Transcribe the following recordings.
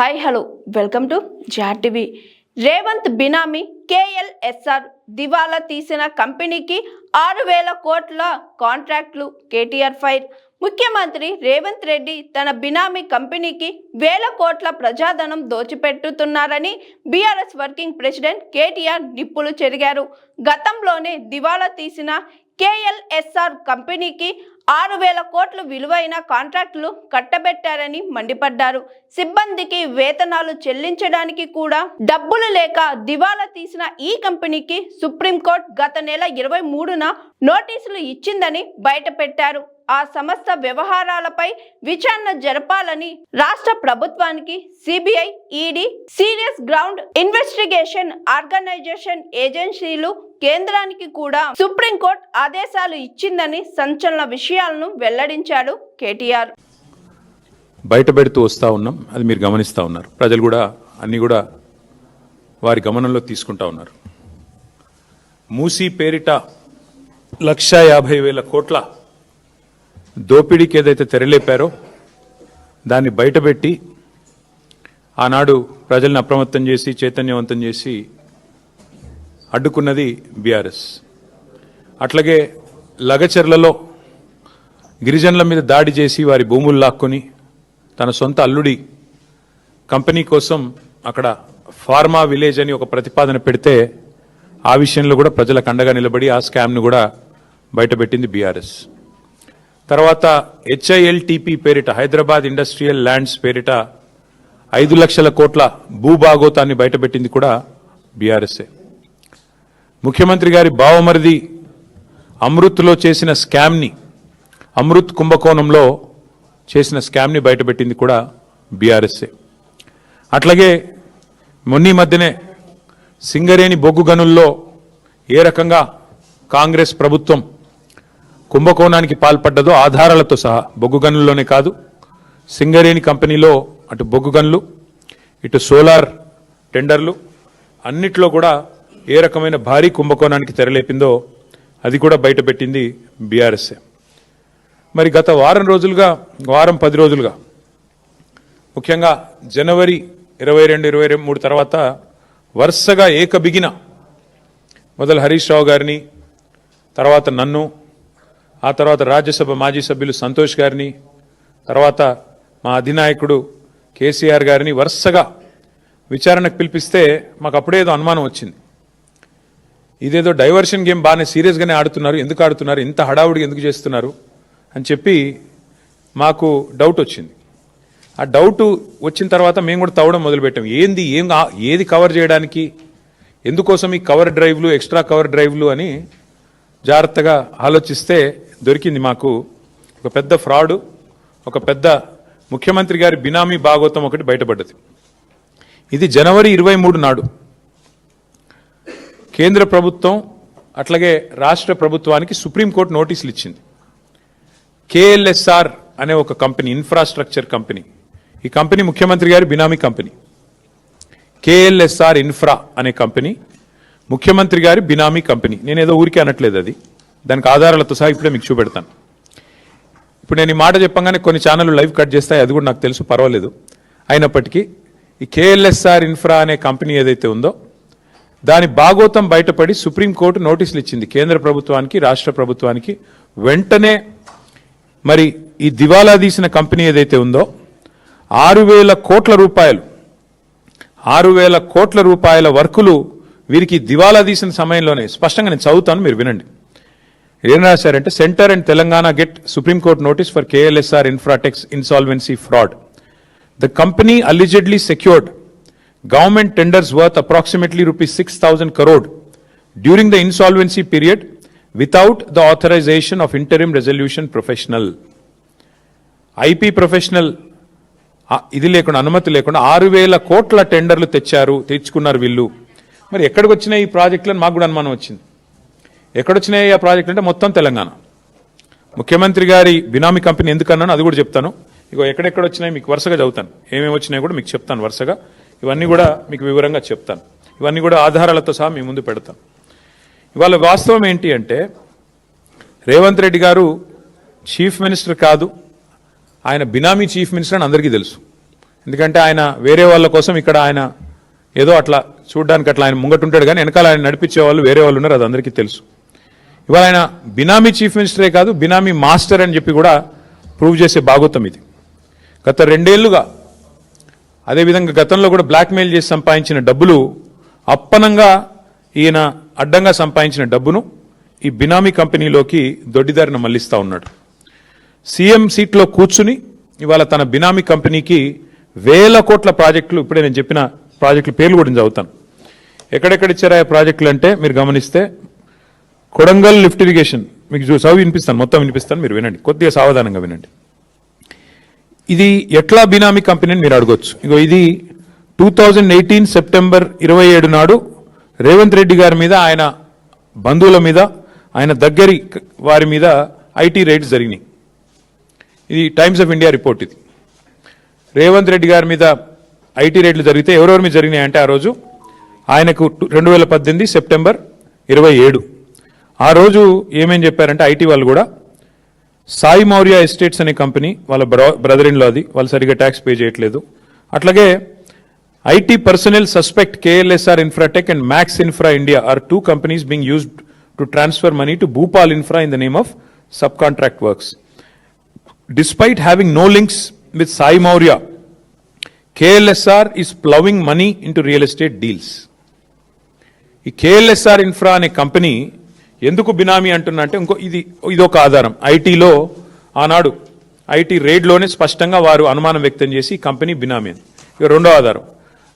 Hi hello welcome to జాటీవీ రేవంత్ బినామీ KLSR దివాలా తీసిన కంపెనీకి ఆరు వేల కోట్ల కాంట్రాక్ట్లు కేటీఆర్ ఫైర్ ముఖ్యమంత్రి రేవంత్ రెడ్డి తన బినామీ కంపెనీకి వేల కోట్ల ప్రజాధనం దోచిపెట్టుతున్నారని బీఆర్ఎస్ వర్కింగ్ ప్రెసిడెంట్ కేటీఆర్ నిప్పులు చెరిగారు. గతంలోనే దివాలా తీసిన కేఎల్ఎస్ఆర్ కంపెనీకి ఆరు వేల కోట్లు విలువైన కాంట్రాక్టులు కట్టబెట్టారని మండిపడ్డారు. సిబ్బందికి వేతనాలు చెల్లించడానికి కూడా డబ్బులు లేక దివాలా తీసిన ఈ కంపెనీకి సుప్రీంకోర్టు గత నెల ఇరవై మూడున నోటీసులు ఇచ్చిందని బయటపెట్టారు. ఆ సంస్థ వ్యవహారాలపై విచారణ జరపాలని రాష్ట్ర ప్రభుత్వానికి CBI ED serious ground investigation organisation ఏజెన్సీలు కేంద్రానికి కూడా సుప్రీంకోర్టు ఆదేశాలు ఇచ్చిందని సంచలన విషయం. విషయాలను వెల్లడించాడు కేటీఆర్. బయట పెడుతూ వస్తూ ఉన్నాం అది మీరు గమనిస్తూ ఉన్నారు. ప్రజలు కూడా అన్నీ కూడా వారి గమనంలో తీసుకుంటా ఉన్నారు. మూసీ పేరిట లక్ష యాభై వేల కోట్ల దోపిడీకి ఏదైతే తెరలేపారో దాన్ని బయటపెట్టి ఆనాడు ప్రజల్ని అప్రమత్తం చేసి చైతన్యవంతం చేసి అడ్డుకున్నది బీఆర్ఎస్. అట్లాగే లగచర్లలో గిరిజనుల మీద దాడి చేసి వారి భూములు లాక్కొని తన సొంత అల్లుడి కంపెనీ కోసం అక్కడ ఫార్మా విలేజ్ అని ఒక ప్రతిపాదన పెడితే ఆ విషయంలో కూడా ప్రజలకు అండగా నిలబడి ఆ స్కామ్ను కూడా బయటపెట్టింది బీఆర్ఎస్. తర్వాత హెచ్ఐఎల్టీపీ పేరిట హైదరాబాద్ ఇండస్ట్రియల్ ల్యాండ్స్ పేరిట ఐదు లక్షల కోట్ల భూభాగోతాన్ని బయటపెట్టింది కూడా బీఆర్ఎస్ఏ. ముఖ్యమంత్రి గారి బావమరిది అమృత్లో చేసిన స్కామ్ని అమృత్ కుంభకోణంలో చేసిన స్కామ్ని బయటపెట్టింది కూడా బీఆర్ఎస్ఏ. అట్లాగే మొన్నీ మధ్యనే సింగరేణి బొగ్గు గనుల్లో ఏ రకంగా కాంగ్రెస్ ప్రభుత్వం కుంభకోణానికి పాల్పడ్డదో ఆధారాలతో సహా బొగ్గు గనుల్లోనే కాదు సింగరేణి కంపెనీలో అటు బొగ్గు గనులు ఇటు సోలార్ టెండర్లు అన్నిట్లో కూడా ఏ రకమైన భారీ కుంభకోణానికి తెరలేపిందో అది కూడా బయటపెట్టింది బీఆర్ఎస్ఏ. మరి గత వారం రోజులుగా వారం పది రోజులుగా ముఖ్యంగా జనవరి ఇరవై రెండు ఇరవై మూడు తర్వాత వరుసగా ఏకబిగిన మొదలు హరీష్ రావు గారిని తర్వాత నన్ను ఆ తర్వాత రాజ్యసభ మాజీ సభ్యులు సంతోష్ గారిని తర్వాత మా అధినాయకుడు కేసీఆర్ గారిని వరుసగా విచారణకు పిలిపిస్తే మాకు అప్పుడేదో అనుమానం వచ్చింది. ఇదేదో డైవర్షన్ గేమ్ బాగానే సీరియస్గానే ఆడుతున్నారు ఎందుకు ఆడుతున్నారు ఇంత హడావుడి ఎందుకు చేస్తున్నారు? అని చెప్పి మాకు డౌట్ వచ్చింది. ఆ డౌట్ వచ్చిన తర్వాత మేము కూడా తవ్వడం మొదలుపెట్టాం. ఏంది ఏం ఏది కవర్ చేయడానికి ఎందుకోసం ఈ కవర్ డ్రైవ్లు ఎక్స్ట్రా కవర్ డ్రైవ్లు అని జాగ్రత్తగా ఆలోచిస్తే దొరికింది మాకు ఒక పెద్ద ఫ్రాడ్ ఒక పెద్ద ముఖ్యమంత్రి గారి బినామీ భాగోతం ఒకటి బయటపడ్డది. ఇది జనవరి ఇరవై మూడు నాడు. కేంద్ర ప్రభుత్వం అట్లాగే రాష్ట్ర ప్రభుత్వానికి సుప్రీంకోర్టు నోటీసులు ఇచ్చింది. కేఎల్ఎస్ఆర్ అనే ఒక కంపెనీ ఇన్ఫ్రాస్ట్రక్చర్ కంపెనీ. ఈ కంపెనీ ముఖ్యమంత్రి గారి బినామీ కంపెనీ. కేఎల్ఎస్ఆర్ ఇన్ఫ్రా అనే కంపెనీ ముఖ్యమంత్రి గారి బినామీ కంపెనీ. నేను ఏదో ఊరికే అనట్లేదు అది. దానికి ఆధారాలతో సహా ఇప్పుడే మీకు చూపెడతాను. ఇప్పుడు నేను ఈ మాట చెప్పంగానే కొన్ని ఛానళ్ళు లైవ్ కట్ చేస్తాయి అది కూడా నాకు తెలుసు పర్వాలేదు. అయినప్పటికీ ఈ కేఎల్ఎస్ఆర్ ఇన్ఫ్రా అనే కంపెనీ ఏదైతే ఉందో దాని భాగోతం బయటపడి సుప్రీంకోర్టు నోటీసులు ఇచ్చింది కేంద్ర ప్రభుత్వానికి రాష్ట్ర ప్రభుత్వానికి వెంటనే మరి ఈ దివాలా తీసిన కంపెనీ ఏదైతే ఉందో ఆరు వేల కోట్ల రూపాయలు ఆరు వేల కోట్ల రూపాయల వర్కులు వీరికి దివాలా తీసిన సమయంలోనే స్పష్టంగా నేను చదువుతాను మీరు వినండి. ఏం రాశారంటే centre and Telangana get Supreme Court notice for KLSR Infratech's insolvency fraud. The company allegedly secured government tenders worth approximately rupees six thousand crore during the insolvency period without the authorization of interim resolution professional. IP professional ఇది లేకుండా అనుమతి లేకుండా ఆరు వేల కోట్ల టెండర్లు తెచ్చారు తెచ్చుకున్నారు వీళ్ళు. మరి ఎక్కడికి వచ్చినాయి ఈ ప్రాజెక్టులను మాకు కూడా అనుమానం వచ్చింది. ఎక్కడొచ్చినాయి ఆ ప్రాజెక్టులు అంటే మొత్తం తెలంగాణ. ముఖ్యమంత్రి గారి బినామీ కంపెనీ ఎందుకన్నాను అది కూడా చెప్తాను. ఇగో ఎక్కడెక్కడ వచ్చినాయి మీకు వరుసగా చదువుతాను. ఏమేమి వచ్చినాయి కూడా మీకు చెప్తాను వరుసగా. ఇవన్నీ కూడా మీకు వివరంగా చెప్తాను. ఇవన్నీ కూడా ఆధారాలతో సహా మీ ముందు పెడతాను. ఇవాళ వాస్తవం ఏంటి అంటే రేవంత్ రెడ్డి గారు చీఫ్ మినిస్టర్ కాదు ఆయన బినామీ చీఫ్ మినిస్టర్ అని అందరికీ తెలుసు. ఎందుకంటే ఆయన వేరే వాళ్ళ కోసం ఇక్కడ ఆయన ఏదో అట్లా చూడడానికి అట్లా ఆయన ముంగటుంటాడు కానీ వెనకాల ఆయన నడిపించే వాళ్ళు వేరే వాళ్ళు ఉన్నారు అది అందరికీ తెలుసు. ఇవాళ ఆయన బినామీ చీఫ్ మినిస్టరే కాదు బినామీ మాస్టర్ అని చెప్పి కూడా ప్రూవ్ చేసే భాగోతం ఇది. గత రెండేళ్ళుగా అదేవిధంగా గతంలో కూడా బ్లాక్మెయిల్ చేసి సంపాదించిన డబ్బులు అప్పనంగా ఈయన అడ్డంగా సంపాదించిన డబ్బును ఈ బినామీ కంపెనీలోకి దొడ్డిదారిన మళ్ళిస్తూ ఉన్నాడు. సీఎం సీట్లో కూర్చుని ఇవాళ తన బినామీ కంపెనీకి వేల కోట్ల ప్రాజెక్టులు ఇప్పుడే నేను చెప్పిన ప్రాజెక్టుల పేర్లు కూడా చదువుతాను. ఎక్కడెక్కడ ఇచ్చారా ప్రాజెక్టులు అంటే మీరు గమనిస్తే కొడంగల్ లిఫ్ట్ ఇరిగేషన్ మీకు చూ- వినిపిస్తాను మొత్తం వినిపిస్తాను మీరు వినండి కొద్దిగా సావధానంగా వినండి. ఇది ఎట్లా బినామీ కంపెనీ అని మీరు అడగొచ్చు? ఇగో ఇది టూ థౌజండ్ ఎయిటీన్ సెప్టెంబర్ ఇరవై ఏడు నాడు రేవంత్ రెడ్డి గారి మీద ఆయన బంధువుల మీద ఆయన దగ్గరి వారి మీద ఐటీ రైడ్స్ జరిగినాయి. ఇది టైమ్స్ ఆఫ్ ఇండియా రిపోర్ట్ ఇది. రేవంత్ రెడ్డి గారి మీద ఐటీ రేట్లు జరిగితే ఎవరెవరి మీద జరిగినాయి అంటే ఆ రోజు ఆయనకు రెండు వేల పద్దెనిమిది సెప్టెంబర్ ఇరవై ఏడు. ఆ రోజు ఏమేం చెప్పారంటే ఐటీ వాళ్ళు కూడా సాయి మౌర్య ఎస్టేట్స్ అనే కంపెనీ వాళ్ళ బ్రదర్ ఇన్లో అది వాళ్ళు సరిగ్గా ట్యాక్స్ పే చేయట్లేదు. అట్లాగే IT personnel suspect KLSR Infratech and Max Infra India are two companies being used to transfer money to Bhupal Infra in the name of subcontract works despite despite no links links Sai Maurya Maurya, KLSR is plowing money into real estate deals ఈ KLSR infra అనే company ఎందుకు బినామీ అంటున్నా అంటే ఇంకో ఇది ఇది ఒక ఆధారం. ఐటీలో ఆనాడు ఐటీ రేడ్లోనే స్పష్టంగా వారు అనుమానం వ్యక్తం చేసి ఈ కంపెనీ బినామీ అని. ఇక రెండో ఆధారం.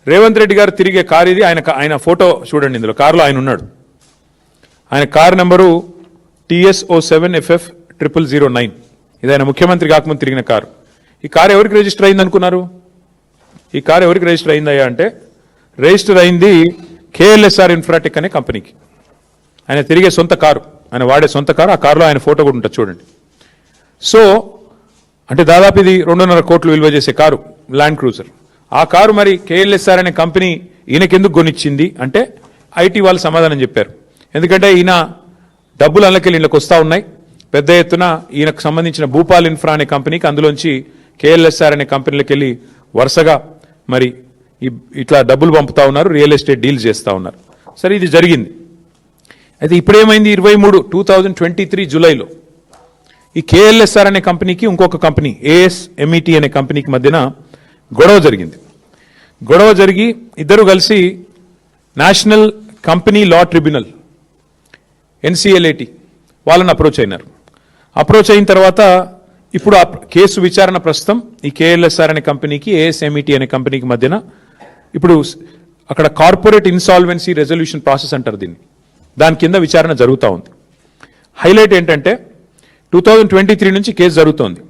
రేవంత్ రెడ్డి గారు తిరిగే కారు ఇది. ఆయన ఆయన ఫోటో చూడండి ఇందులో. కారులో ఆయన ఉన్నాడు. ఆయన car number TSO seven FF triple zero nine. ఇది ఆయన ముఖ్యమంత్రి కాకముందు తిరిగిన కారు. ఈ కారు ఎవరికి రిజిస్టర్ అయింది అనుకున్నారు? ఈ కారు ఎవరికి రిజిస్టర్ అయిందయ్యా అంటే రిజిస్టర్ అయింది కేఎల్ఎస్ఆర్ ఇన్ఫ్రాటెక్ అనే కంపెనీకి. ఆయన తిరిగే సొంత కారు. ఆయన వాడే సొంత కారు. ఆ కారులో ఆయన ఫోటో కూడా ఉంటుంది చూడండి. సో అంటే దాదాపు ఇది రెండున్నర కోట్లు విలువ చేసే కారు ల్యాండ్ క్రూజర్. ఆ కారు మరి కేఎల్ఎస్ఆర్ అనే కంపెనీ ఈయనకెందుకు కొనిచ్చింది అంటే ఐటీ వాళ్ళు సమాధానం చెప్పారు. ఎందుకంటే ఈయన డబ్బులు అందులోకెళ్ళి ఇళ్ళకి వస్తూ ఉన్నాయి. పెద్ద ఎత్తున ఈయనకు సంబంధించిన భూపాల్ ఇన్ఫ్రా అనే కంపెనీకి అందులోంచి కేఎల్ఎస్ఆర్ అనే కంపెనీలకు వెళ్ళి వరుసగా మరి ఇట్లా డబ్బులు పంపుతా ఉన్నారు రియల్ ఎస్టేట్ డీల్స్ చేస్తూ ఉన్నారు. సరే ఇది జరిగింది. అయితే ఇప్పుడేమైంది ఇరవై మూడు టూ థౌజండ్ ట్వంటీ త్రీ జూలైలో? ఈ కేఎల్ఎస్ఆర్ అనే కంపెనీకి ఇంకొక కంపెనీ ఏఎస్ఎంఈటి అనే కంపెనీకి మధ్యన గొడవ జరిగింది. గొడవ జరిగి ఇద్దరు కలిసి national company law tribunal NCLAT వాళ్ళని అప్రోచ్ అయినారు. అప్రోచ్ అయిన తర్వాత ఇప్పుడు ఆ కేసు విచారణ ప్రస్తుతం ఈ కేఎల్ఎస్ఆర్ అనే కంపెనీకి ఏఎస్ఎంఈటి అనే కంపెనీకి మధ్యన ఇప్పుడు అక్కడ కార్పొరేట్ ఇన్సాల్వెన్సీ రెజల్యూషన్ ప్రాసెస్ అంటారు దీన్ని. దాని కింద విచారణ జరుగుతూ ఉంది. హైలైట్ ఏంటంటే టూ థౌజండ్ ట్వంటీ త్రీ నుంచి కేసు జరుగుతోంది.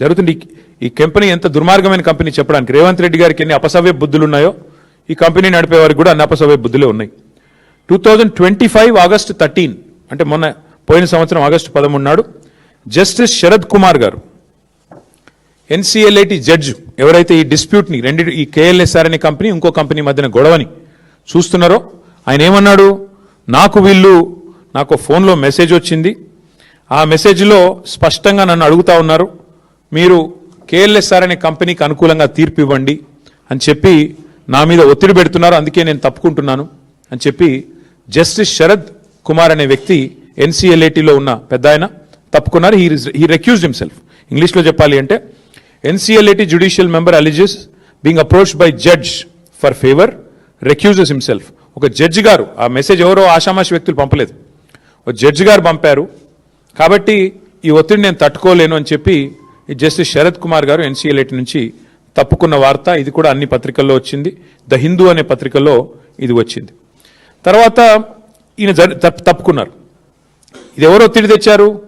జరుగుతుంది ఈ- కంపెనీ ఎంత దుర్మార్గమైన కంపెనీ చెప్పడానికి? రేవంత్ రెడ్డి గారికి ఎన్ని అపసవ్య బుద్ధులు ఉన్నాయో ఈ కంపెనీ నడిపే వారికి కూడా అన్ని అపసవ్య బుద్ధులే ఉన్నాయి. Two thousand twenty five August thirteen అంటే మొన్న పోయిన సంవత్సరం ఆగస్టు పదమూడు నాడు జస్టిస్ శరద్ కుమార్ గారు ఎన్సీఎల్ఐటి జడ్జ్ ఎవరైతే ఈ డిస్ప్యూట్ని రెండు ఈ కేఎల్ఎస్ఆర్ అనే కంపెనీ ఇంకో కంపెనీ మధ్యన గొడవని చూస్తున్నారో ఆయన ఏమన్నాడు? నాకు వీళ్ళు నాకు ఫోన్లో మెసేజ్ వచ్చింది. ఆ మెసేజ్లో స్పష్టంగా నన్ను అడుగుతా ఉన్నారు. మీరు కేఎల్ఎస్ఆర్ అనే కంపెనీకి అనుకూలంగా తీర్పు ఇవ్వండి అని చెప్పి నా మీద ఒత్తిడి పెడుతున్నారు. అందుకే నేను తప్పుకుంటున్నాను అని చెప్పి జస్టిస్ శరద్ కుమార్ అనే వ్యక్తి ఎన్సీఎల్ఏటీలో ఉన్న పెద్ద ఆయన తప్పుకున్నారు. హీ హీ రెక్యూజ్డ్ హిమ్సెల్ఫ్ ఇంగ్లీష్లో చెప్పాలి అంటే NCLAT judicial member alleges being approached by judge for favour recuses himself. ఒక జడ్జి గారు ఆ మెసేజ్ ఎవరో ఆషామాషి వ్యక్తులు పంపలేదు. ఒక జడ్జి గారు పంపారు. కాబట్టి ఈ ఒత్తిడి నేను తట్టుకోలేను అని చెప్పి జస్టిస్ శరత్ కుమార్ గారు ఎన్సీఎల్ఏటి నుంచి తప్పుకున్న వార్త ఇది కూడా అన్ని పత్రికల్లో వచ్చింది. ద హిందూ అనే పత్రికలో ఇది వచ్చింది. తర్వాత ఈయన తప్పు- తప్పుకున్నారు. ఇది ఎవరో ఒత్తిడి తెచ్చారు?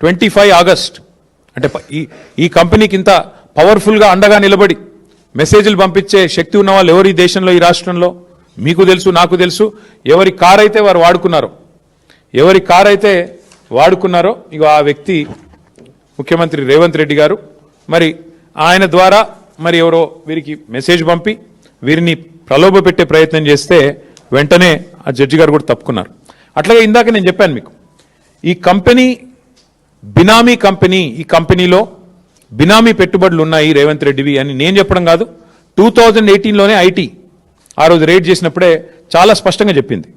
Twenty five August. అంటే ఈ ఈ కంపెనీకి ఇంత పవర్ఫుల్గా అండగా నిలబడి మెసేజ్లు పంపించే శక్తి ఉన్న వాళ్ళు ఎవరు ఈ దేశంలో ఈ రాష్ట్రంలో? మీకు తెలుసు నాకు తెలుసు. ఎవరి కార్ అయితే వారు వాడుకున్నారో ఎవరి కార్ అయితే వాడుకున్నారో ఇక ఆ వ్యక్తి ముఖ్యమంత్రి రేవంత్ రెడ్డి గారు మరి ఆయన ద్వారా మరి ఎవరో వీరికి మెసేజ్ పంపి వీరిని ప్రలోభ పెట్టే ప్రయత్నం చేస్తే వెంటనే ఆ జడ్జి గారు కూడా తప్పుకున్నారు. అట్లాగే ఇందాక నేను చెప్పాను మీకు ఈ కంపెనీ బినామీ కంపెనీ ఈ కంపెనీలో బినామీ పెట్టుబడులు ఉన్నాయి రేవంత్ రెడ్డివి అని నేను చెప్పడం కాదు టూ థౌజండ్ ఎయిటీన్లోనే ఐటీ ఆ రోజు రేట్ చేసినప్పుడే చాలా స్పష్టంగా చెప్పింది.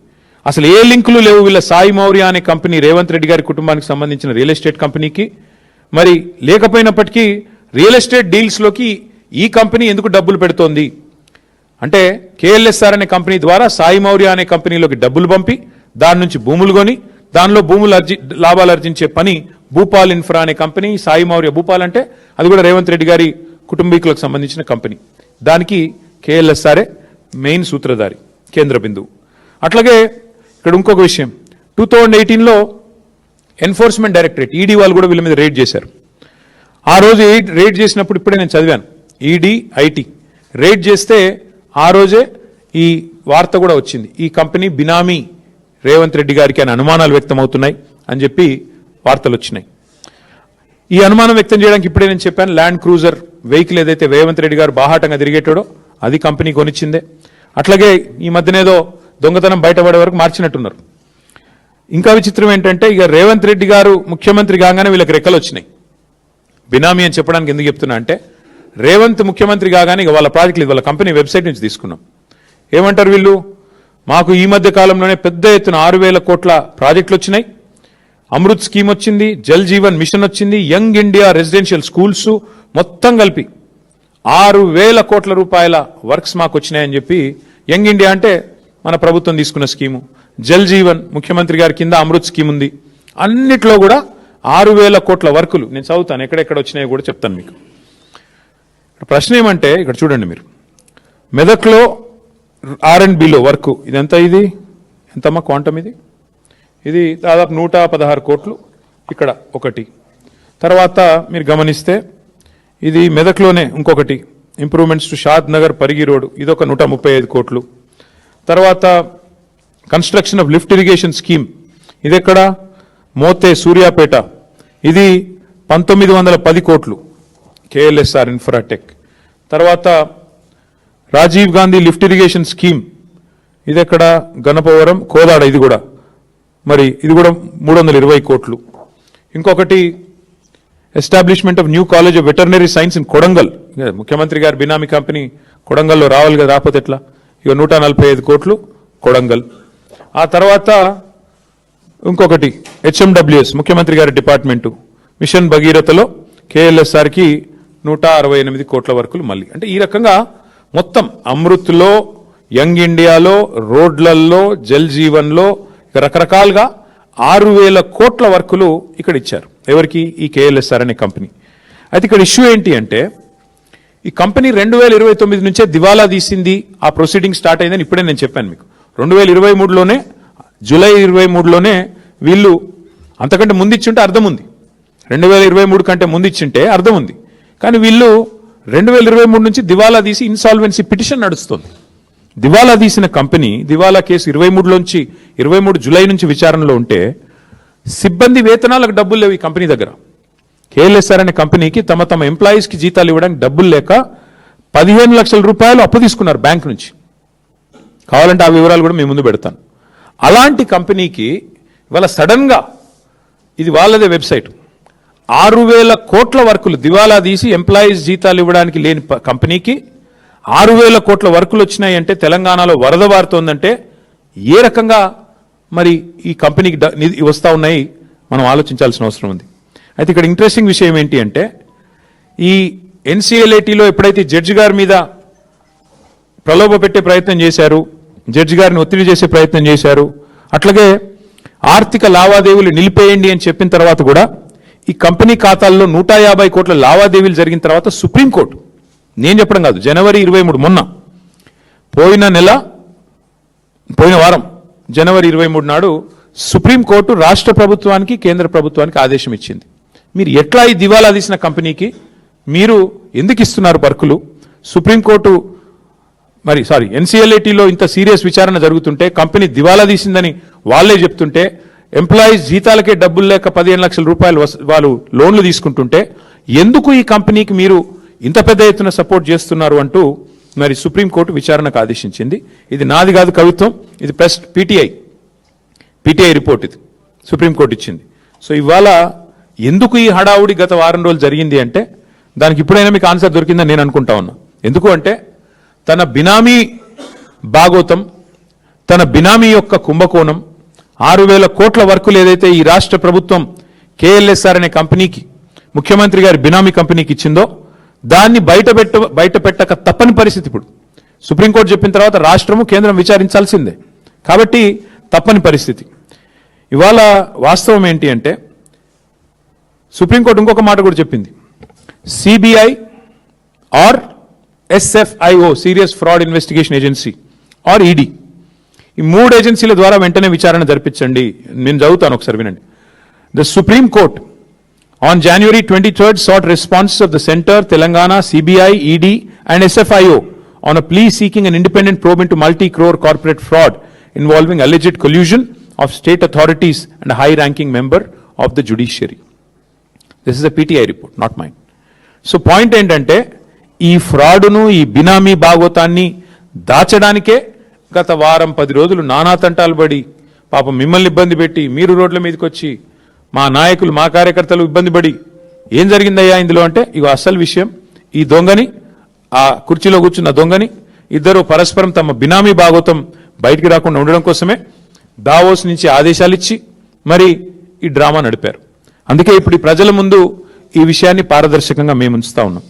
అసలు ఏ లింకులు లేవు వీళ్ళ సాయి మౌర్య అనే కంపెనీ రేవంత్ రెడ్డి గారి కుటుంబానికి సంబంధించిన రియల్ ఎస్టేట్ కంపెనీకి మరి లేకపోయినప్పటికీ రియల్ ఎస్టేట్ డీల్స్లోకి ఈ కంపెనీ ఎందుకు డబ్బులు పెడుతోంది? అంటే కేఎల్ఎస్ఆర్ అనే కంపెనీ ద్వారా సాయి మౌర్య అనే కంపెనీలోకి డబ్బులు పంపి దాని నుంచి భూములు కొని దానిలో భూములు అర్జి లాభాలు ఆర్జించే పని భూపాల్ ఇన్ఫ్రా అనే కంపెనీ సాయి మౌర్య భూపాల్ అంటే అది కూడా రేవంత్ రెడ్డి గారి కుటుంబీకులకు సంబంధించిన కంపెనీ. దానికి కేఎల్ఎస్ఆర్ఏ మెయిన్ సూత్రధారి కేంద్ర బిందువు. అట్లాగే ఇక్కడ ఇంకొక విషయం. టూ థౌజండ్ ఎయిటీన్లో ఎన్ఫోర్స్మెంట్ డైరెక్టరేట్ ఈడీ వాళ్ళు కూడా వీళ్ళ మీద రేడ్ చేశారు. ఆ రోజు రేడ్ చేసినప్పుడు ఇప్పుడే నేను చదివాను ఈడీ ఐటీ. రేడ్ చేస్తే ఆ రోజే ఈ వార్త కూడా వచ్చింది. ఈ కంపెనీ బినామీ రేవంత్ రెడ్డి గారికి అని అనుమానాలు వ్యక్తమవుతున్నాయి అని చెప్పి వార్తలు వచ్చినాయి. ఈ అనుమానం వ్యక్తం చేయడానికి ఇప్పుడే నేను చెప్పాను ల్యాండ్ క్రూజర్ వెహికల్ ఏదైతే రేవంత్ రెడ్డి గారు బాహాటంగా తిరిగేటాడో అది కంపెనీ కొనిచ్చిందే. అట్లాగే ఈ మధ్యనేదో దొంగతనం బయటపడే వరకు మార్చినట్టున్నారు. ఇంకా విచిత్రం ఏంటంటే ఇక రేవంత్ రెడ్డి గారు ముఖ్యమంత్రి కాగానే వీళ్ళకి రెక్కలు వచ్చినాయి. బినామీ అని చెప్పడానికి ఎందుకు చెప్తున్నా అంటే రేవంత్ ముఖ్యమంత్రి కాగానే ఇక వాళ్ళ ప్రాజెక్టులు వాళ్ళ కంపెనీ వెబ్సైట్ నుంచి తీసుకున్నాం. ఏమంటారు వీళ్ళు? మాకు ఈ మధ్య కాలంలోనే పెద్ద ఎత్తున ఆరు వేల కోట్ల ప్రాజెక్టులు వచ్చినాయి. అమృత్ స్కీమ్ వచ్చింది జల్ జీవన్ మిషన్ వచ్చింది యంగ్ ఇండియా రెసిడెన్షియల్ స్కూల్స్ మొత్తం కలిపి ఆరు వేల కోట్ల రూపాయల వర్క్స్ మాకు వచ్చినాయని చెప్పి యంగ్ ఇండియా అంటే మన ప్రభుత్వం తీసుకున్న స్కీము. జల్ జీవన్ ముఖ్యమంత్రి గారి కింద అమృత్ స్కీమ్ ఉంది. అన్నిట్లో కూడా ఆరు వేల కోట్ల వర్కులు నేను చదువుతాను. ఎక్కడెక్కడ వచ్చినాయో కూడా చెప్తాను మీకు. ప్రశ్న ఏమంటే ఇక్కడ చూడండి మీరు. మెదక్లో ఆర్ అండ్ బిలో వర్క్ ఇదెంత ఇది? ఎంతమ్మా క్వాంటమ్ ఇది? ఇది దాదాపు నూట పదహారు కోట్లు ఇక్కడ ఒకటి. తర్వాత మీరు గమనిస్తే ఇది మెదక్లోనే ఇంకొకటి. Improvements to Shadnagar Parigi road ఇదొక నూట ముప్పై ఐదు కోట్లు. తర్వాత construction of lift irrigation scheme ఇది ఎక్కడ మోతే సూర్యాపేట. ఇది పంతొమ్మిది వందల పది కోట్లు. KLSR Infratech. తర్వాత Rajiv Gandhi lift irrigation scheme. ఇది ఎక్కడ గణపవరం కోదాడ ఇది కూడా. మరి ఇది కూడా మూడు వందల ఇరవై కోట్లు. ఇంకొకటి establishment of new college of veterinary science in Kodangal. ముఖ్యమంత్రి గారి బినామీ కంపెనీ కొడంగల్లో రావాలి కదా రాకపోతే ఎట్లా? ఇక నూట నలభై ఐదు కోట్లు కొడంగల్. ఆ తర్వాత ఇంకొకటి హెచ్ఎండబ్ల్యూఎస్ ముఖ్యమంత్రి గారి డిపార్ట్మెంటు. మిషన్ భగీరథలో కేఎల్ఎస్ఆర్కి నూట అరవై ఎనిమిది కోట్ల వరకులు మళ్ళీ. అంటే ఈ రకంగా మొత్తం అమృత్లో యంగ్ ఇండియాలో రోడ్లల్లో జల్ జీవన్లో రకరకాలుగా ఆరు వేల కోట్ల వర్కులు ఇక్కడ ఇచ్చారు. ఎవరికి? ఈ కేఎల్ఎస్ఆర్ అనే కంపెనీ. అయితే ఇక్కడ ఇష్యూ ఏంటి అంటే ఈ కంపెనీ రెండు వేల ఇరవై తొమ్మిది నుంచే దివాలా తీసింది. ఆ ప్రొసీడింగ్ స్టార్ట్ అయిందని ఇప్పుడే నేను చెప్పాను మీకు. రెండు వేల ఇరవై మూడులోనే జూలై ఇరవై మూడులోనే వీళ్ళు అంతకంటే ముందు ఇచ్చుంటే అర్థం ఉంది రెండు వేల ఇరవై మూడు కంటే ముందు ఇచ్చింటే అర్థం ఉంది కానీ వీళ్ళు రెండు వేల ఇరవై మూడు నుంచి దివాలా తీసి ఇన్సాల్వెన్సీ పిటిషన్ నడుస్తుంది. దివాలా తీసిన కంపెనీ దివాలా కేసు ఇరవై మూడులోంచి ఇరవై మూడు జూలై నుంచి విచారణలో ఉంటే సిబ్బంది వేతనాలకు డబ్బులు లేవు ఈ కంపెనీ దగ్గర. కేఎల్ఎస్ఆర్ అనే కంపెనీకి తమ తమ ఎంప్లాయీస్కి జీతాలు ఇవ్వడానికి డబ్బులు లేక పదిహేను లక్షల రూపాయలు అప్పు తీసుకున్నారు బ్యాంక్ నుంచి. కావాలంటే ఆ వివరాలు కూడా మీ ముందు పెడతాను. అలాంటి కంపెనీకి ఇవాళ సడన్గా ఇది వాళ్ళదే వెబ్సైట్. ఆరు వేల కోట్ల వర్కులు దివాలా తీసి ఎంప్లాయీస్ జీతాలు ఇవ్వడానికి లేని కంపెనీకి ఆరు వేల కోట్ల వర్కులు వచ్చినాయి అంటే తెలంగాణలో వరద వారుతోందంటే ఏ రకంగా మరి ఈ కంపెనీకి వస్తూ నిధి ఉన్నాయి మనం ఆలోచించాల్సిన అవసరం ఉంది. అయితే ఇక్కడ ఇంట్రెస్టింగ్ విషయం ఏంటి అంటే ఈ ఎన్సీఎల్ఏటీలో ఎప్పుడైతే జడ్జి గారి మీద ప్రలోభ పెట్టే ప్రయత్నం చేశారు జడ్జి గారిని ఒత్తిడి చేసే ప్రయత్నం చేశారు. అట్లాగే ఆర్థిక లావాదేవీలు నిలిపేయండి అని చెప్పిన తర్వాత కూడా ఈ కంపెనీ ఖాతాల్లో నూట యాభై కోట్ల లావాదేవీలు జరిగిన తర్వాత సుప్రీంకోర్టు నేను చెప్పడం కాదు జనవరి ఇరవై మూడు మొన్న పోయిన నెల పోయిన వారం జనవరి ఇరవై మూడు నాడు సుప్రీంకోర్టు రాష్ట్ర ప్రభుత్వానికి కేంద్ర ప్రభుత్వానికి ఆదేశం ఇచ్చింది. మీరు ఎట్లా ఈ దివాలా తీసిన కంపెనీకి? మీరు ఎందుకు ఇస్తున్నారు పర్కులు? సుప్రీంకోర్టు మరి సారీ ఎన్సీఎల్ఏటీలో ఇంత సీరియస్ విచారణ జరుగుతుంటే కంపెనీ దివాలా తీసిందని వాళ్ళే చెప్తుంటే ఎంప్లాయీస్ జీతాలకే డబ్బులు లేక పదిహేను లక్షల రూపాయలు వాళ్ళు లోన్లు తీసుకుంటుంటే ఎందుకు ఈ కంపెనీకి మీరు ఇంత పెద్ద ఎత్తున సపోర్ట్ చేస్తున్నారు అంటూ మరి సుప్రీంకోర్టు విచారణకు ఆదేశించింది. ఇది నాది కాదు కవిత్వం ఇది ప్రెస్ పీటీఐ పీటీఐ రిపోర్ట్ ఇది. సుప్రీంకోర్టు ఇచ్చింది. సో ఇవాళ ఎందుకు ఈ హడావుడి గత వారం రోజులు జరిగింది అంటే దానికి ఇప్పుడైనా మీకు ఆన్సర్ దొరికిందని నేను అనుకుంటా ఉన్నా. ఎందుకు అంటే తన బినామీ భాగోతం తన బినామీ యొక్క కుంభకోణం ఆరు వేల కోట్ల వర్కులు ఏదైతే ఈ రాష్ట్ర ప్రభుత్వం కేఎల్ఎస్ఆర్ అనే కంపెనీకి ముఖ్యమంత్రి గారి బినామీ కంపెనీకి ఇచ్చిందో దాన్ని బయట పెట్ట బయట పెట్టక తప్పని పరిస్థితి ఇప్పుడు. సుప్రీంకోర్టు చెప్పిన తర్వాత రాష్ట్రము కేంద్రం విచారించాల్సిందే. కాబట్టి తప్పని పరిస్థితి. ఇవాళ వాస్తవం ఏంటి అంటే సుప్రీంకోర్టు ఇంకొక మాట కూడా చెప్పింది. CBI or SFIO serious fraud investigation agency or ED ఈ మూడు ఏజెన్సీల ద్వారా వెంటనే విచారణ జరిపించండి. నేను చదువుతాను ఒకసారి వినండి. The Supreme Court on January twenty third sought response of the centre Telangana CBI ED and SFIO on a plea seeking an independent probe in to multi crore corporate fraud involving alleged collusion of state authorities and high ranking member of the judiciary this is a PTI report not mind so point ఏంటంటే ఈ ఫ్రాడును ఈ బినామీ భాగోతాన్ని దాచడానికే గత వారం పది రోజులు నానా తంటాలు పడి పాపం మిమ్మల్ని ఇబ్బంది పెట్టి మీరు రోడ్ల మీదకి వచ్చి మా నాయకులు మా కార్యకర్తలు ఇబ్బంది పడి ఏం జరిగిందయ్యా ఇందులో అంటే ఇక అసలు విషయం ఈ దొంగని ఆ కుర్చీలో కూర్చున్న దొంగని ఇద్దరు పరస్పరం తమ బినామీ భాగోతం బయటికి రాకుండా ఉండడం కోసమే దావోస్ నుంచి ఆదేశాలు ఇచ్చి మరి ఈ డ్రామా నడిపారు. అందుకే ఇప్పుడు ఈ ప్రజల ముందు ఈ విషయాన్ని పారదర్శకంగా మేము ఉంచుతా ఉన్నాం.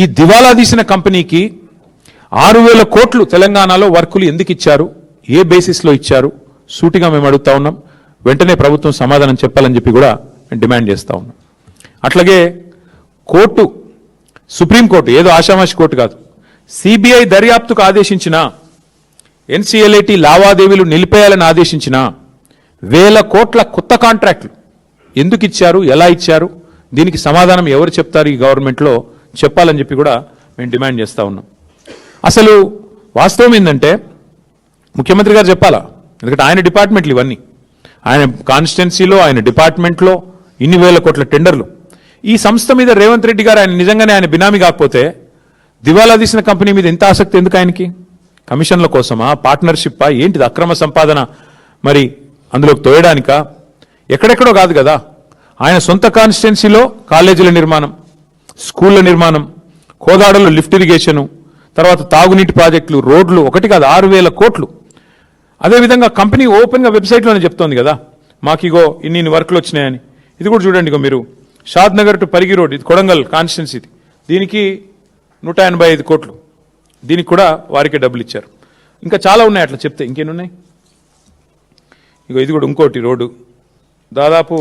ఈ దివాలా తీసిన కంపెనీకి ఆరు వేల కోట్లు తెలంగాణలో వర్కులు ఎందుకు ఇచ్చారు? ఏ బేసిస్లో ఇచ్చారు? సూటిగా మేము అడుగుతా ఉన్నాం. వెంటనే ప్రభుత్వం సమాధానం చెప్పాలని చెప్పి కూడా డిమాండ్ చేస్తా ఉన్నాం. అట్లాగే కోర్టు సుప్రీంకోర్టు ఏదో ఆషామాషి కోర్టు కాదు. సిబిఐ దర్యాప్తుకు ఆదేశించిన ఎన్సీఎల్ఐటి లావాదేవీలు నిలిపేయాలని ఆదేశించిన వేల కోట్ల కొత్త కాంట్రాక్టులు ఎందుకు ఇచ్చారు? ఎలా ఇచ్చారు? దీనికి సమాధానం ఎవరు చెప్తారు ఈ గవర్నమెంట్లో? చెప్పాలని చెప్పి కూడా మేము డిమాండ్ చేస్తా ఉన్నాం. అసలు వాస్తవం ఏంటంటే ముఖ్యమంత్రి గారు చెప్పాలా? ఎందుకంటే ఆయన డిపార్ట్మెంట్లు ఇవన్నీ. ఆయన కాన్స్టిట్యున్సీలో ఆయన డిపార్ట్మెంట్లో ఇన్ని వేల కోట్ల టెండర్లు. ఈ సంస్థ మీద రేవంత్ రెడ్డి గారు ఆయన నిజంగానే ఆయన బినామీ కాకపోతే దివాలా తీసిన కంపెనీ మీద ఎంత ఆసక్తి ఎందుకు ఆయనకి? కమిషన్ల కోసమా? పార్ట్నర్షిప్పా? ఏంటిది అక్రమ సంపాదన? మరి అందులోకి తోయడానికా? ఎక్కడెక్కడో కాదు కదా. ఆయన సొంత కాన్స్టిట్యున్సీలో కాలేజీల నిర్మాణం. స్కూళ్ళ నిర్మాణం కోదాడలో లిఫ్ట్ ఇరిగేషను తర్వాత తాగునీటి ప్రాజెక్టులు రోడ్లు ఒకటి కాదు ఆరు వేల కోట్లు. అదేవిధంగా కంపెనీ ఓపెన్గా వెబ్సైట్లోనే చెప్తోంది కదా మాకు ఇగో ఇన్ని ఇన్ని వర్క్లు వచ్చినాయని. ఇది కూడా చూడండి ఇగో మీరు. Shadnagar to Parigi road ఇది కొడంగల్ కాన్స్టిట్యున్సీ దీనికి నూట ఎనభై ఐదు కోట్లు. దీనికి కూడా వారికే డబ్బులు ఇచ్చారు. ఇంకా చాలా ఉన్నాయి అట్లా చెప్తే ఇంకేనున్నాయి ఇగో ఇది కూడా ఇంకోటి రోడ్డు. దాదాపు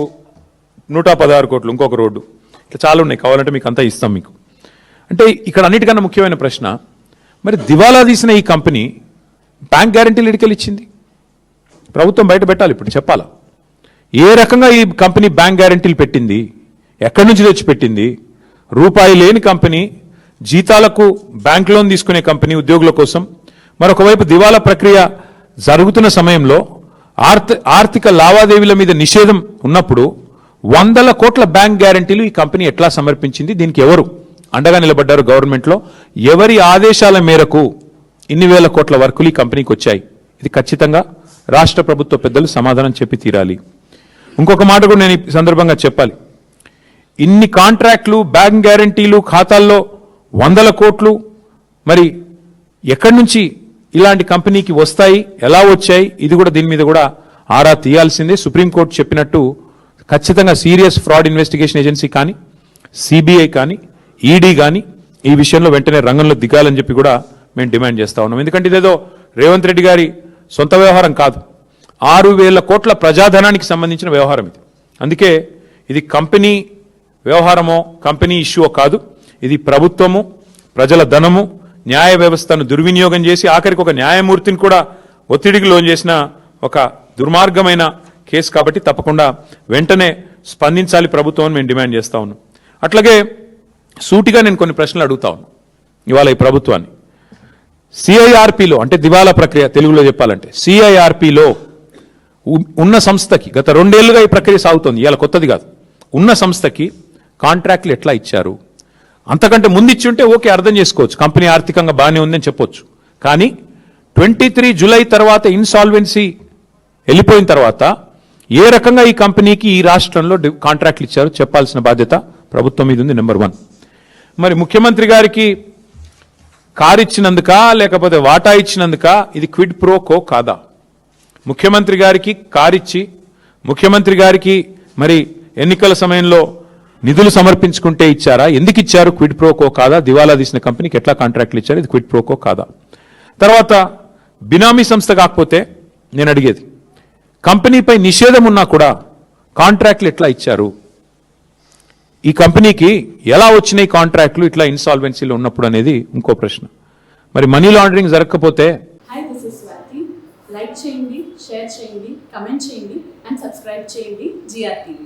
నూట పదహారు కోట్లు ఇంకొక రోడ్డు. ఇట్లా చాలా ఉన్నాయి. కావాలంటే మీకు అంతా ఇస్తాం మీకు. అంటే ఇక్కడ అన్నిటికన్నా ముఖ్యమైన ప్రశ్న మరి దివాలా తీసిన ఈ కంపెనీ బ్యాంక్ గ్యారంటీలు ఎడికెళ్ళి ఇచ్చింది? ప్రభుత్వం బయట పెట్టాలి ఇప్పుడు చెప్పాలా? ఏ రకంగా ఈ కంపెనీ బ్యాంక్ గ్యారంటీలు పెట్టింది? ఎక్కడి నుంచి తెచ్చి పెట్టింది? రూపాయి లేని కంపెనీ జీతాలకు బ్యాంక్ లోన్ తీసుకునే కంపెనీ ఉద్యోగుల కోసం మరొకవైపు దివాలా ప్రక్రియ జరుగుతున్న సమయంలో ఆర్థిక లావాదేవీల మీద నిషేధం ఉన్నప్పుడు వందల కోట్ల బ్యాంక్ గ్యారంటీలు ఈ కంపెనీ ఎట్లా సమర్పించింది? దీనికి ఎవరు అండగా నిలబడ్డారు గవర్నమెంట్లో? ఎవరి ఆదేశాల మేరకు ఇన్ని వేల కోట్ల వర్కులు ఈ కంపెనీకి వచ్చాయి? ఇది ఖచ్చితంగా రాష్ట్ర ప్రభుత్వ పెద్దలు సమాధానం చెప్పి తీరాలి. ఇంకొక మాట కూడా నేను ఈ సందర్భంగా చెప్పాలి. ఇన్ని కాంట్రాక్ట్లు బ్యాంక్ గ్యారంటీలు ఖాతాల్లో వందల కోట్లు మరి ఎక్కడి నుంచి ఇలాంటి కంపెనీకి వస్తాయి? ఎలా వచ్చాయి? ఇది కూడా దీని మీద కూడా ఆరా తీయాల్సిందే. సుప్రీంకోర్టు చెప్పినట్టు ఖచ్చితంగా సీరియస్ ఫ్రాడ్ ఇన్వెస్టిగేషన్ ఏజెన్సీ కానీ సిబిఐ కానీ ఈడీ కానీ ఈ విషయంలో వెంటనే రంగంలో దిగాలని చెప్పి కూడా మేము డిమాండ్ చేస్తా ఉన్నాం. ఎందుకంటే ఇదేదో రేవంత్ రెడ్డి గారి సొంత వ్యవహారం కాదు. ఆరు వేల కోట్ల ప్రజాధనానికి సంబంధించిన వ్యవహారం ఇది. అందుకే ఇది కంపెనీ వ్యవహారమో కంపెనీ ఇష్యూో కాదు. ఇది ప్రభుత్వము ప్రజల ధనము న్యాయ వ్యవస్థను దుర్వినియోగం చేసి ఆఖరికి ఒక న్యాయమూర్తిని కూడా ఒత్తిడికి లోన్ చేసిన ఒక దుర్మార్గమైన కేసు కాబట్టి తప్పకుండా వెంటనే స్పందించాలి ప్రభుత్వం అని మేము డిమాండ్ చేస్తా ఉన్నాం. అట్లాగే సూటిగా నేను కొన్ని ప్రశ్నలు అడుగుతా ఉన్నాను ఇవాళ ఈ ప్రభుత్వాన్ని. సిఐఆర్పిలో అంటే దివాలా ప్రక్రియ తెలుగులో చెప్పాలంటే సిఐఆర్పిలో ఉన్న సంస్థకి గత రెండేళ్ళుగా ఈ ప్రక్రియ సాగుతోంది. ఇవాళ కొత్తది కాదు. ఉన్న సంస్థకి కాంట్రాక్ట్లు ఎట్లా ఇచ్చారు? అంతకంటే ముందు ఇచ్చి ఉంటే ఓకే అర్థం చేసుకోవచ్చు. కంపెనీ ఆర్థికంగా బాగానే ఉందని చెప్పొచ్చు. కానీ ట్వంటీ త్రీ జులై తర్వాత ఇన్సాల్వెన్సీ వెళ్ళిపోయిన తర్వాత ఏ రకంగా ఈ కంపెనీకి ఈ రాష్ట్రంలో కాంట్రాక్ట్లు ఇచ్చారో చెప్పాల్సిన బాధ్యత ప్రభుత్వం మీద ఉంది నెంబర్ వన్ మరి ముఖ్యమంత్రి గారికి కారు ఇచ్చినందుక లేకపోతే వాటా ఇచ్చినందుక ఇది క్విడ్ ప్రో కో కాదా? ముఖ్యమంత్రి గారికి కారిచ్చి ముఖ్యమంత్రి గారికి మరి ఎన్నికల సమయంలో నిధులు సమర్పించుకుంటే ఇచ్చారా? ఎందుకు ఇచ్చారు? క్విడ్ ప్రోకో కాదా? దివాలా తీసిన కంపెనీకి ఎట్లా కాంట్రాక్ట్లు ఇచ్చారు? ఇది క్విడ్ ప్రోకో కాదా? తర్వాత బినామీ సంస్థ కాకపోతే నేను అడిగేది కంపెనీపై నిషేధం ఉన్నా కూడా కాంట్రాక్ట్లు ఎట్లా ఇచ్చారు? ఈ కంపెనీకి ఎలా వచ్చినాయి కాంట్రాక్ట్లు ఇట్లా ఇన్సాల్వెన్సీలో ఉన్నప్పుడు అనేది ఇంకో ప్రశ్న. మరి మనీ లాండరింగ్ జరగకపోతే? లైక్ చేయండి షేర్ చేయండి కమెంట్ చేయండి అండ్ సబ్స్క్రైబ్ చేయండి జిఆర్టీవీ